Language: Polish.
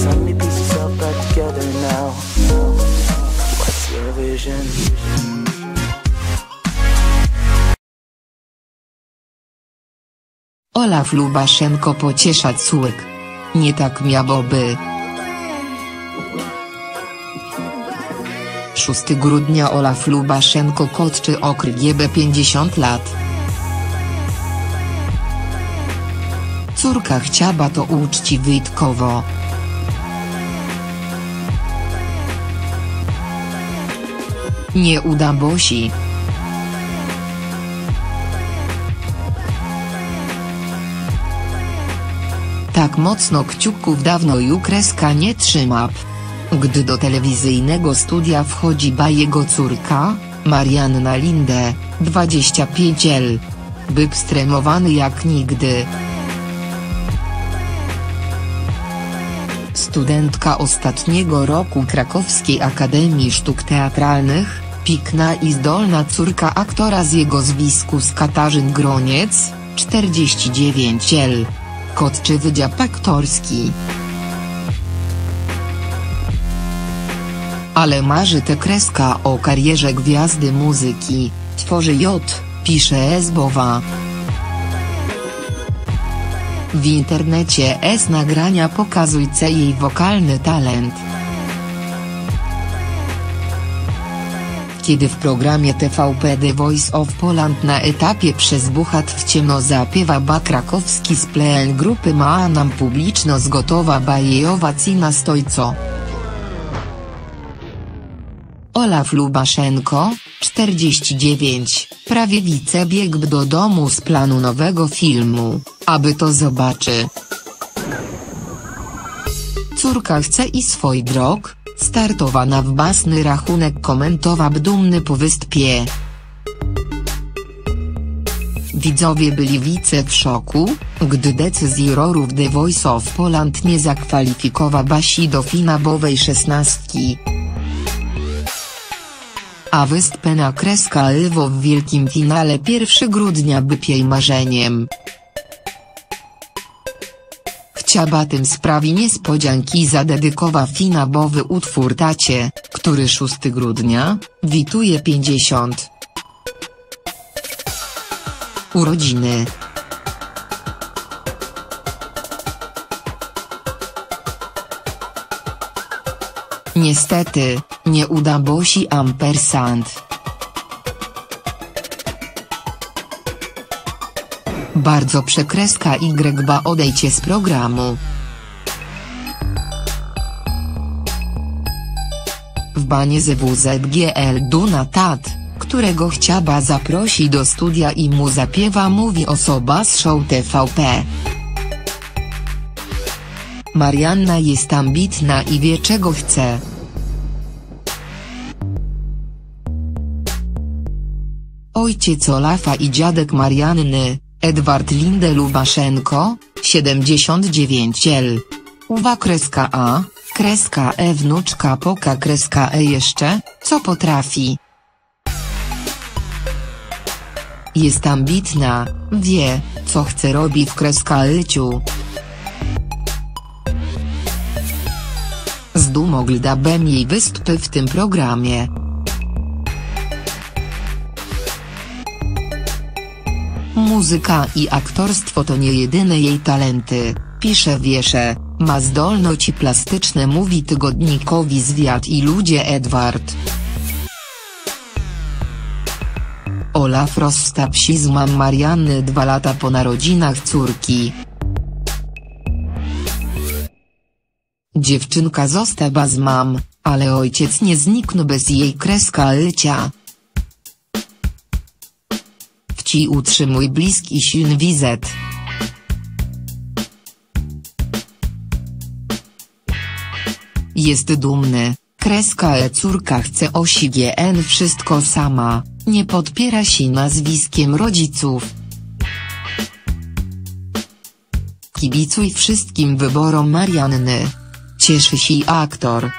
so many pieces all back together now. What's your vision? Olaf Lubaszenko pociesza córk. Nie tak miałoby. 6 grudnia Olaf Lubaszenko kończy okry GB 50 lat. Córka chciała to uczci wyjątkowo. Nie uda Bosi. Tak mocno kciuków dawno ju kreska nie trzyma. Gdy do telewizyjnego studia wchodzi ba jego córka, Marianna Linde, 25 l. Byk stremowany jak nigdy. Studentka ostatniego roku Krakowskiej Akademii Sztuk Teatralnych, pikna i zdolna córka aktora z jego zwisku z Katarzyn Groniec, 49 l. Kot czy wydział aktorski. Ale marzy tę kreska o karierze gwiazdy muzyki, tworzy J, pisze Esbowa. W internecie S nagrania pokazujce jej wokalny talent. Kiedy w programie TVP The Voice of Poland na etapie przez Buchat w ciemno zapiewa ba krakowski spleen grupy ma nam publiczno zgotowa bajejowa cina stojco. Olaf Lubaszenko, 49, prawie wice biegł do domu z planu nowego filmu, aby to zobaczy. Córka chce i swój drog, startowana w basny rachunek komentowa dumny po wystpie. Widzowie byli wice w szoku, gdy decyzji rorów The Voice of Poland nie zakwalifikowa Basi do finałowej szesnastki. A wyspę na kreska Lwo w wielkim finale 1 grudnia by jej marzeniem. Chciaba tym sprawi niespodzianki zadedykowa finałowy utwór tacie, który 6 grudnia, wituje 50. Urodziny. Niestety, nie uda Bosi ampersand. Bardzo przekreska Y ba odejdzie z programu. W banie z WZGL Duna Tat, którego chciała zaprosić do studia i mu zapiewa mówi osoba z show TVP. Marianna jest ambitna i wie czego chce. Ojciec Olafa i dziadek Marianny, Edward Linde Lubaszenko, 79 l. Uwa kreska A, kreska E wnuczka poka kreska E jeszcze, co potrafi. Jest ambitna, wie, co chce robi w kreska Lyciu. Z dumą glądam jej wystupy w tym programie. Muzyka i aktorstwo to nie jedyne jej talenty, pisze Wiesze, ma zdolności plastyczne mówi tygodnikowi Zwiat i ludzie Edward. Olaf rozstał się z mam Marianny dwa lata po narodzinach córki. Dziewczynka została z mam, ale ojciec nie zniknął bez jej kreska lycia. Wci utrzymuj bliski silny wizet. Jest dumny, kreska e córka chce osi GN wszystko sama, nie podpiera się nazwiskiem rodziców. Kibicuj wszystkim wyborom Marianny. Cieszy się aktor,